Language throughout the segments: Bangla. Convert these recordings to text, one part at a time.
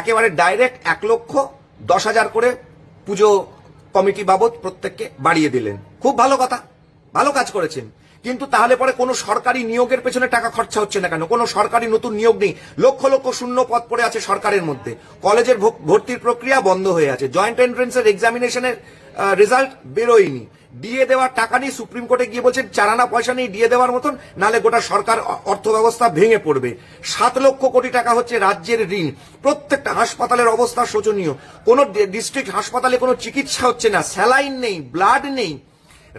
একেবারে ডাইরেক্ট এক লক্ষ দশ হাজার করে পুজো কমিটি বাবদ প্রত্যেককে বাড়িয়ে দিলেন। খুব ভালো কথা, ভালো কাজ করেছেন। কিন্তু তাহলে পরে কোনো সরকারি নিয়োগের পেছনে টাকা খরচা হচ্ছে না কেন? কোনো সরকারি নতুন নিয়োগ নেই। লক্ষ লক্ষ শূন্য পদ পড়ে আছে সরকারের মধ্যে। কলেজের ভর্তির প্রক্রিয়া বন্ধ হয়ে আছে। জয়েন্ট এন্ট্রেন্সের এক্সামিনেশনের রেজাল্ট বেরোয়নি। দিয়ে দেওয়ার টাকা নিয়ে সুপ্রিম কোর্টে গিয়ে বলছেন, চারানা পয়সা নেই দিয়ে দেওয়ার মতন, নালে গোটা সরকার অর্থ ব্যবস্থা ভেঙে পড়বে। সাত লক্ষ কোটি টাকা হচ্ছে রাজ্যের ঋণ। প্রত্যেকটা হাসপাতালের অবস্থা শোচনীয়। কোনো ডিস্ট্রিক্ট হাসপাতালে কোনো চিকিৎসা হচ্ছে না। স্যালাইন নেই, ব্লাড নেই।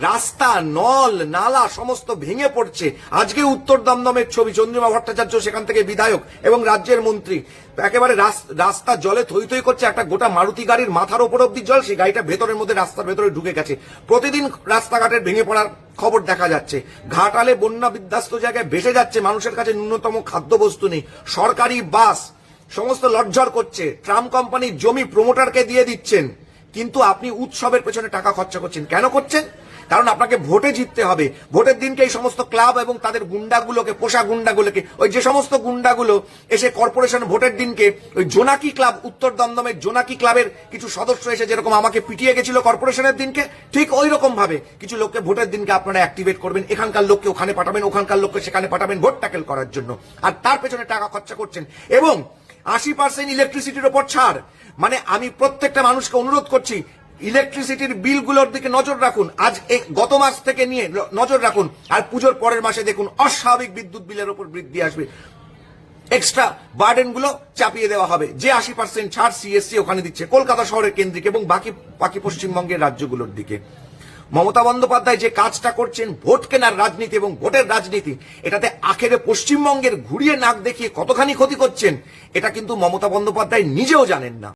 রাস্তা, নল, নালা, সমস্ত ভেঙে পড়ছে। আজকে উত্তর দমদমের ছবি, চন্দ্রিমা ভট্টাচার্য, সেখান থেকে বিধায়ক এবং রাজ্যের মন্ত্রী। একেবারে রাস- রাস্তা জলে থই থই করছে একটা গোটা মারুতি গাড়ির মাথার ওপর অব্দি জল, সেই গাড়িটা ভেতরের মধ্যে রাস্তার ভেতরে ঢুকে গেছে। প্রতিদিন রাস্তাঘাটের ভেঙে পড়ার খবর দেখা যাচ্ছে। ঘাটালে বন্যা বিধ্বস্ত জায়গায় ভেসে যাচ্ছে, মানুষের কাছে ন্যূনতম খাদ্যবস্তু নেই। সরকারি বাস, সমস্ত লজ্জর করছে। ট্রাম কোম্পানির জমি প্রমোটারকে দিয়ে দিচ্ছেন। কিন্তু আপনি উৎসবের পেছনে টাকা খরচা করছেন। কেন করছেন? কারণ আপনাকে ভোটে জিততে হবে। ভোটের দিনকে এই সমস্ত ক্লাব এবং তাদের গুন্ডাগুলোকে, পোষা গুন্ডাগুলোকে, ওই যে সমস্ত গুন্ডাগুলো এসে কর্পোরেশন ভোটের দিনকে, ওই জোনাকি ক্লাব, উত্তর দমদমের জোনাকি ক্লাবের কিছু সদস্য এসে যেরকম আমাকে পিটিয়ে গেছিল কর্পোরেশনের দিনকে, ঠিক ওই রকম ভাবে কিছু লোককে ভোটের দিনকে আপনারা অ্যাক্টিভেট করবেন। এখানকার লোককে ওখানে পাঠাবেন, ওখানকার লোককে সেখানে পাঠাবেন ভোট ট্যাকেল করার জন্য। আর তার পেছনে টাকা খরচা করছেন। এবং আশি পার্সেন্ট ইলেকট্রিসিটির ওপর ছাড়। মানে আমি প্রত্যেকটা মানুষকে অনুরোধ করছি ইলেকট্রিসিটির বিলগুলোর দিকে নজর রাখুন। আজ গত মাস থেকে নিয়ে নজর রাখুন। আর পুজোর পরের মাসে দেখুন, অস্বাভাবিক বিদ্যুৎ বিলের উপর বৃদ্ধি আসবে। এক্সট্রা বার্ডেনগুলো চাপিয়ে দেওয়া হবে। যে আশি পার্সেন্ট ছাড় সিএসসি ওখানে দিচ্ছে, কলকাতা শহরের কেন্দ্রিক এবং বাকি বাকি পশ্চিমবঙ্গের রাজ্যগুলোর দিকে। মমতা বন্দ্যোপাধ্যায় যে কাজটা করছেন ভোট কেনার রাজনীতি এবং ভোটের রাজনীতি, এটাতে আখেরে পশ্চিমবঙ্গের ঘুরিয়ে নাক দেখিয়ে কতখানি ক্ষতি করছেন, এটা কিন্তু মমতা বন্দ্যোপাধ্যায় নিজেও জানেন না।